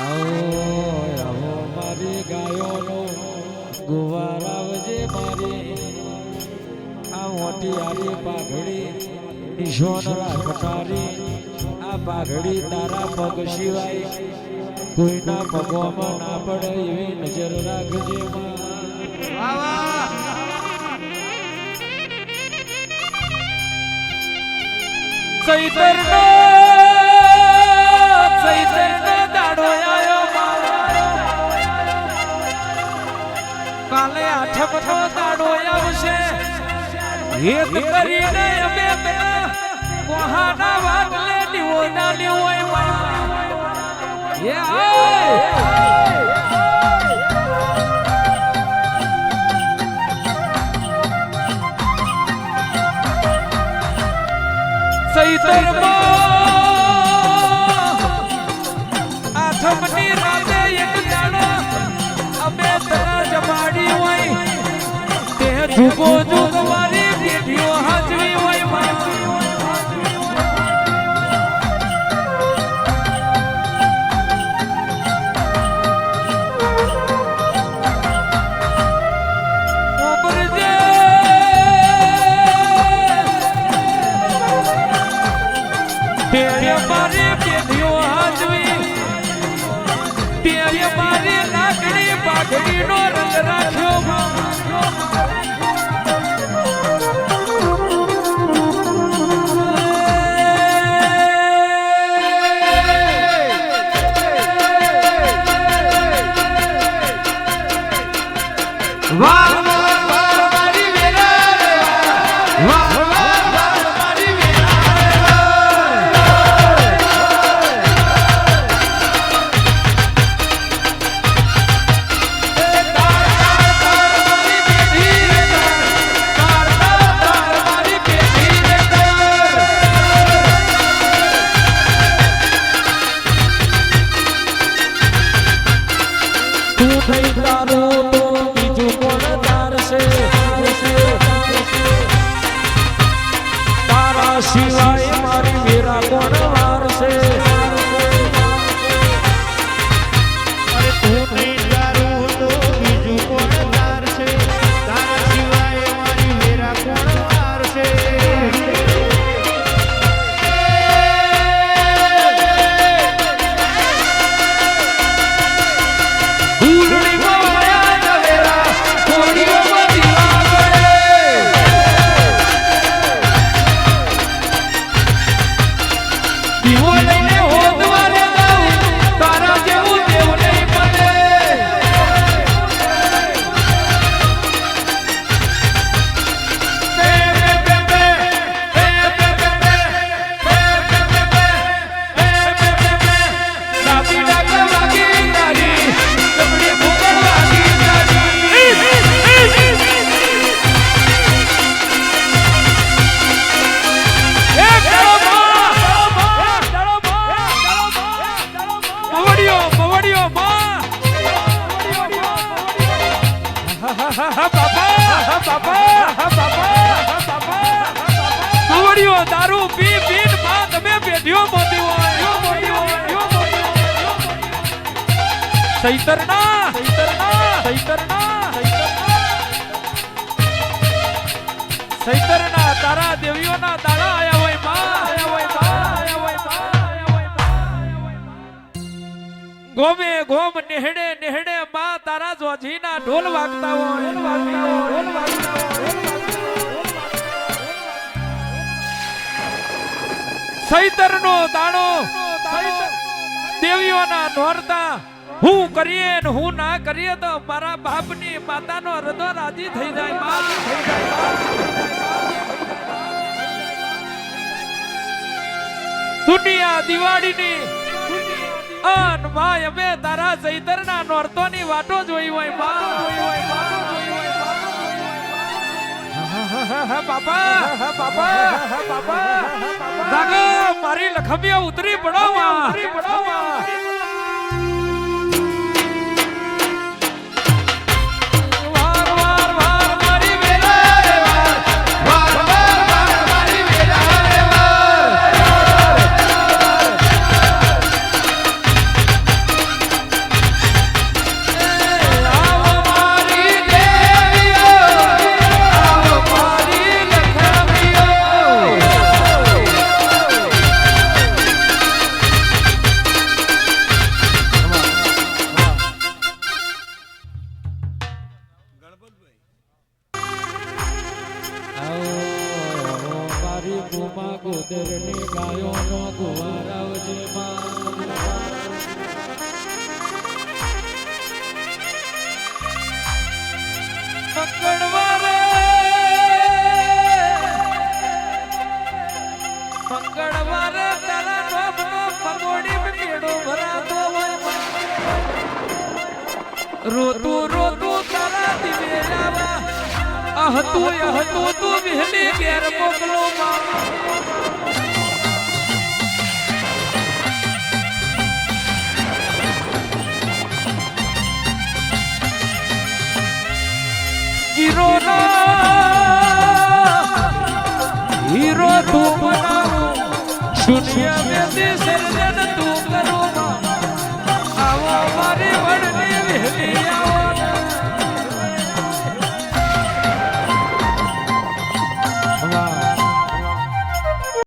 આવો આવો મારી ગાયોનો ગુવાર મારી આ મોટી પાઘડી નિશોન રાખનારી પાઘડી તારા પગ સિવાય કોઈના પગોમાં ના પડે એવી નજર રાખજે દાડો એ આય ચૈતરમાં આઠમની તે જુગો જુગ મારી પેઢીઓ હાજરી હોય. તેરે મારી પેઢીઓ હાજવી તેરે મારી નાગણી પાઘડીનો તારા દીવો મવડિયો, દારૂ પી પીને માં તમે પેઢીઓ મોટી હોય. સૈતરના સૈતરના સૈતરના સૈતરના તારા ગોમે ગોમ નેહડે નેહડે માં તારા જોજીના ઢોલ વાગતા હોય. ઢોલ વાગતા હોય. ઢોલ વાગતા દાણો. દેવીઓના નોરતા હું કરીએ ને હું ના કરીએ તો મારા બાપની માતાનો હૃદય રાજી થઈ જાય માં થઈ જાય દુનિયા દિવાળીની અન ભાઈ અમે તારા ચૈતરના નોરતોની વાટો જોઈ હોયમાં. બાપા બાપા બાપા મારી લખમિયા ઉતરી પડો ઉતરી પડો રૂપમાં ગોદરની ગાયોનો ગોવારાવજે મંગળવારે મંગળવારે તારા નામનો પગોડી મેળો હોય. રોતું વહેલી ઘેર મોકલો માં જીરો હીરો તું બનાવું શૂન્ય વ્યક્તિ સર્જન તું